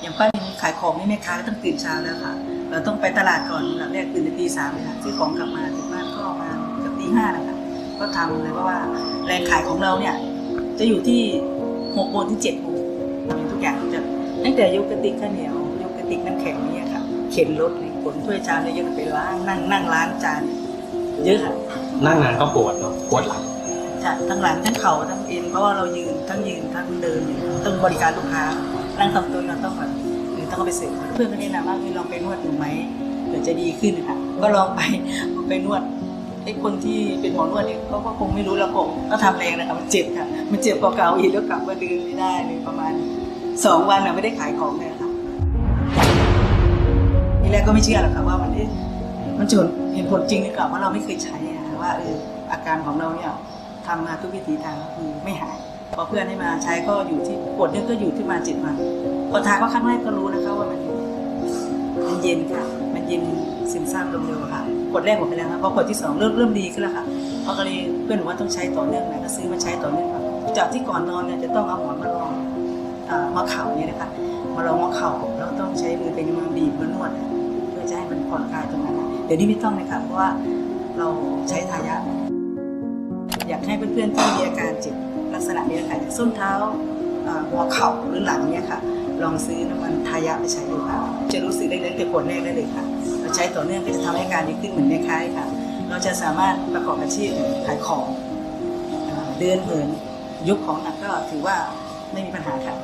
อย่างป้านินขายของนี่แม่ค้าก็ต้องตื่นเช้าแล้วค่ะ เราต้องไปตลาดก่อนอันดับแรกตื่นแต่ตีสามเลยค่ะซื้อของกลับมาถึงบ้านก็ประมาณเกือบตีห้านะคะก็ทำเลยเพราะว่าแรงขายของเราเนี่ย จะอยู่ที่หกโมงที่เจ็ดโมงทำทุกอย่างจะตั้งแต่ยกกระติกข้าวเหนียวยกกระติกน้ำแข็งเนี่ยค่ะเข็นรถเลยขนถ้วยชามเนี่ยเยอะไปล้างนั่งนั่งร้านจานเยอะค่ะนั่งนานก็ปวดเนาะปวดหลังค่ะทั้งหลังทั้งเข่าทั้งเอ็นเพราะว่าเรายืนทั้งยืนทั้งเดินอยู่ต้องบริการลูกค้านั่งทำตัวเราต้องแบบ หรือต้องเอาไปเสร์ฟเพื่อนก็แนะนำว่าเฮ้ยลองไปนวดดูไหมเผื่อจะดีขึ้นค่ะก็ลองไปไปนวดไอ้คนที่เป็นหมอนวดเนี่ยเขาก็คงไม่รู้ล้วผมก็ทำแรงนะคะมันเจ็บค่ะ มันเจ็บกว่าเก่าอีกแล้วกลับมาเดินไม่ได้เลยประมาณสองวันน่ะไม่ได้ขายของเลยค่ะทีแรกก็ไม่เชื่อหรอกค่ะว่ามันมันจะเห็นผลจริงหรือเปล่าเพราเราไม่เคยใช้อะค่ะว่าเอออาการของเราเนี่ยทำมาทุกวิถีทางก็คือไม่หายพอเพื่อนให้มาใช้ก็อยู่ที่ปวดเนี่ยก็อยู่ที่มาเจ็ดวัน พอทาก็ครั้งแรกก็รู้นะคะว่ามันมันเย็นค่ะ มันเย็นซึมซาบลงเร็วค่ะขวดแรกหมดไปแล้วครับพอขวดที่สองเริ่มเริ่มดีขึ้นแล้วค่ะเพราะก็เลยเพื่อนบอกว่าต้องใช้ต่อเนื่องนะก็ซื้อมาใช้ต่อเนื่องค่ะจากที่ก่อนนอนเนี่ยจะต้องเอาหมอนมารองมาเข่าเนี่ยนะคะมาลองมาเข่าแล้วต้องใช้มือเป็นมือบีบมานวดเพื่อจะให้มันผ่อนคลายตรงนั้นเดี๋ยวนี้ไม่ต้องเลยค่ะเพราะว่าเราใช้ทายาอยากให้เพื่อนๆที่มีอาการเจ็บลักษณะนี้นะคะส้นเท้า หัวเข่าหรือหลังเนี่ยค่ะ ลองซื้อน้ำมันทายะไปใช้ดูค่ะ จะรู้สึกได้เลยแต่ขวดแรกได้เลยค่ะ เราใช้ต่อเนื่องก็จะทำให้การดีขึ้นเหมือนแม่ค้าค่ะ เราจะสามารถประกอบอาชีพขายของเดินเหินยุคของหนักก็ถือว่าไม่มีปัญหาค่ะ